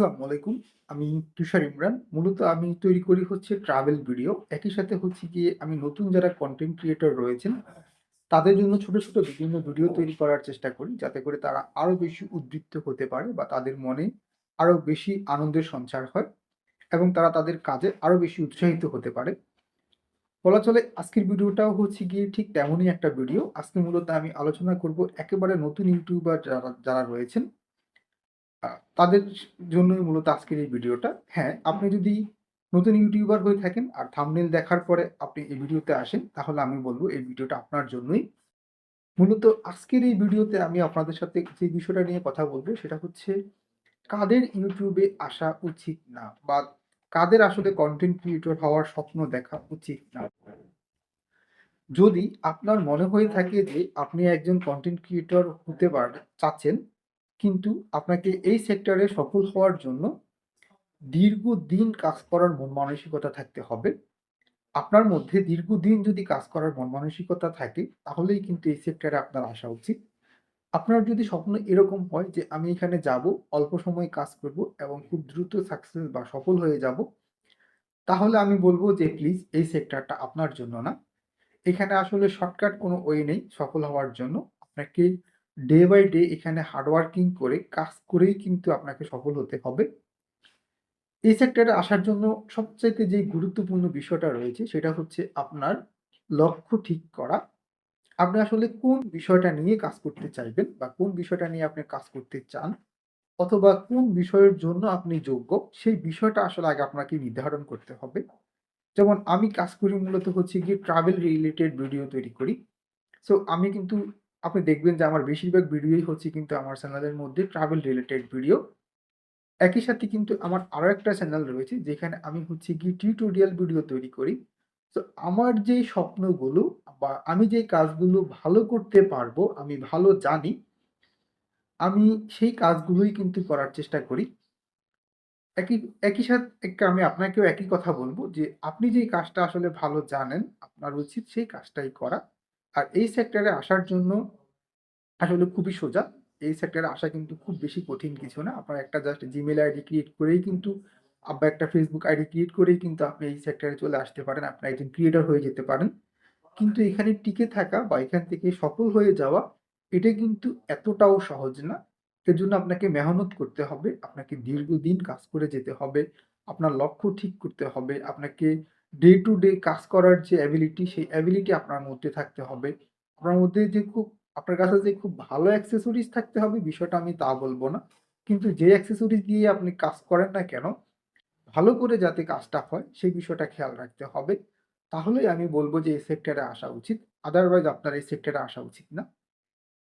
আসসালামু আলাইকুম। আমি তুষার ইমরান। মূলত আমি তৈরি করি হচ্ছে ট্রাভেল ভিডিও। একই সাথে হচ্ছে গিয়ে আমি নতুন যারা কন্টেন্ট ক্রিয়েটর রয়েছেন, তাদের জন্য ছোট, ছোট বিভিন্ন ভিডিও তৈরি করার চেষ্টা করি। যাতে করে তারা আরও বেশি উদ্বৃত্ত হতে পারে বা তাদের মনে আরও বেশি আনন্দের সঞ্চার হয় এবং তারা তাদের কাজে আরও বেশি উৎসাহিত হতে পারে। বলা চলে আজকের ভিডিওটাও হচ্ছে গিয়ে ঠিক তেমনই একটা ভিডিও। আজকে মূলত আমি আলোচনা করব একেবারে নতুন ইউটিউবার যারা যারা রয়েছেন তাদের জন্যই মূলত আজকের এই ভিডিওটা। হ্যাঁ, আপনি যদি নতুন ইউটিউবার হয়ে থাকেন আর থাম্বনেইল দেখার পরে আপনি এই ভিডিওতে আসেন, তাহলে আমি বলব এই ভিডিওটা আপনার জন্যই। মূলত আজকের এই ভিডিওতে আমি আপনাদের সাথে যে বিষয়টা নিয়ে কথা বলব সেটা হচ্ছে কাদের ইউটিউবে আসা উচিত না বা কাদের আসলে কন্টেন্ট ক্রিয়েটর হওয়ার স্বপ্ন দেখা উচিত না। যদি আপনার মনে হয়ে থাকে যে আপনি একজন কন্টেন্ট ক্রিয়েটর হতে পার চাচ্ছেন, কিন্তু আপনাকে এই সেক্টরে সফল হওয়ার জন্য দীর্ঘদিন কাজ করার মন মানসিকতা থাকতে হবে। আপনার মধ্যে দীর্ঘদিন যদি কাজ করার মন মানসিকতা থাকে, তাহলেই কিন্তু এই সেক্টরে আপনার আসা উচিত। আপনার যদি স্বপ্ন এরকম হয় যে আমি এখানে যাব, অল্প সময় কাজ করব এবং খুব দ্রুত সাকসেস বা সফল হয়ে যাব, তাহলে আমি বলব যে প্লিজ এই সেক্টরটা আপনার জন্য না। এখানে আসলে শর্টকাট কোনো ওয়ে নেই সফল হওয়ার জন্য। আপনাকে ডে বাই ডে এখানে হার্ড ওয়ার্কিং করে কাজ করেই কিন্তু আপনাকে সফল হতে হবে। এই সেক্টরে আসার জন্য সবচাইতে যে গুরুত্বপূর্ণ বিষয়টা রয়েছে সেটা হচ্ছে আপনার লক্ষ্য ঠিক করা। আপনি আসলে কোন বিষয়টা নিয়ে কাজ করতে চাইবেন বা কোন বিষয়টা নিয়ে আপনি কাজ করতে চান অথবা কোন বিষয়ের জন্য আপনি যোগ্য, সেই বিষয়টা আসলে আগে আপনাকে নির্ধারণ করতে হবে। যেমন আমি কাজ করি মূলত হচ্ছে গিয়ে ট্রাভেল রিলেটেড ভিডিও তৈরি করি। সো আমি কিন্তু আপনি দেখবেন যে আমার বেশিরভাগ ভিডিওই হচ্ছে কিন্তু আমার চ্যানেলের মধ্যে ট্রাভেল রিলেটেড ভিডিও। একই সাথে কিন্তু আমার আরও একটা চ্যানেল রয়েছে যেখানে আমি হচ্ছে গিয়ে টিউটোরিয়াল ভিডিও তৈরি করি। তো আমার যেই স্বপ্নগুলো বা আমি যেই কাজগুলো ভালো করতে পারব, আমি ভালো জানি আমি সেই কাজগুলোই কিন্তু করার চেষ্টা করি। একই একই সাথে আমি আপনাকেও একই কথা বলব যে আপনি যেই কাজটা আসলে ভালো জানেন, আপনার উচিত সেই কাজটাই করা। আর এই সেক্টরে আসার জন্য আসলে খুবই সোজা। এই সেক্টরে আসা কিন্তু খুব বেশি কঠিন কিছু না। আপনার একটা জাস্ট জিমেল আইডি ক্রিয়েট করেই কিন্তু আ বা একটা ফেসবুক আইডি ক্রিয়েট করেই কিন্তু আপনি এই সেক্টরে চলে আসতে পারেন। আপনি একজন ক্রিয়েটর হয়ে যেতে পারেন। কিন্তু এখানে টিকে থাকা বা এখান থেকে সফল হয়ে যাওয়া, এটা কিন্তু এতটাও সহজ না। এর জন্য আপনাকে মেহনত করতে হবে। আপনাকে দীর্ঘদিন কাজ করে যেতে হবে। আপনার লক্ষ্য ঠিক করতে হবে। আপনাকে ডে টু ডে কাজ করার যে অ্যাবিলিটি, সেই অ্যাবিলিটি আপনার মধ্যে থাকতে হবে। আপনার মধ্যে যে খুব আপনার কাছে যে খুব ভালো অ্যাক্সেসরিজ থাকতে হবে বিষয়টা আমি তা বলব না। কিন্তু যে অ্যাক্সেসরিজ দিয়ে আপনি কাজ করেন না কেন, ভালো করে যাতে কাজটা হয় সেই বিষয়টা খেয়াল রাখতে হবে। তাহলেই আমি বলব যে এই সেক্টরে আসা উচিত। আদারওয়াইজ আপনার এই সেক্টরে আসা উচিত না।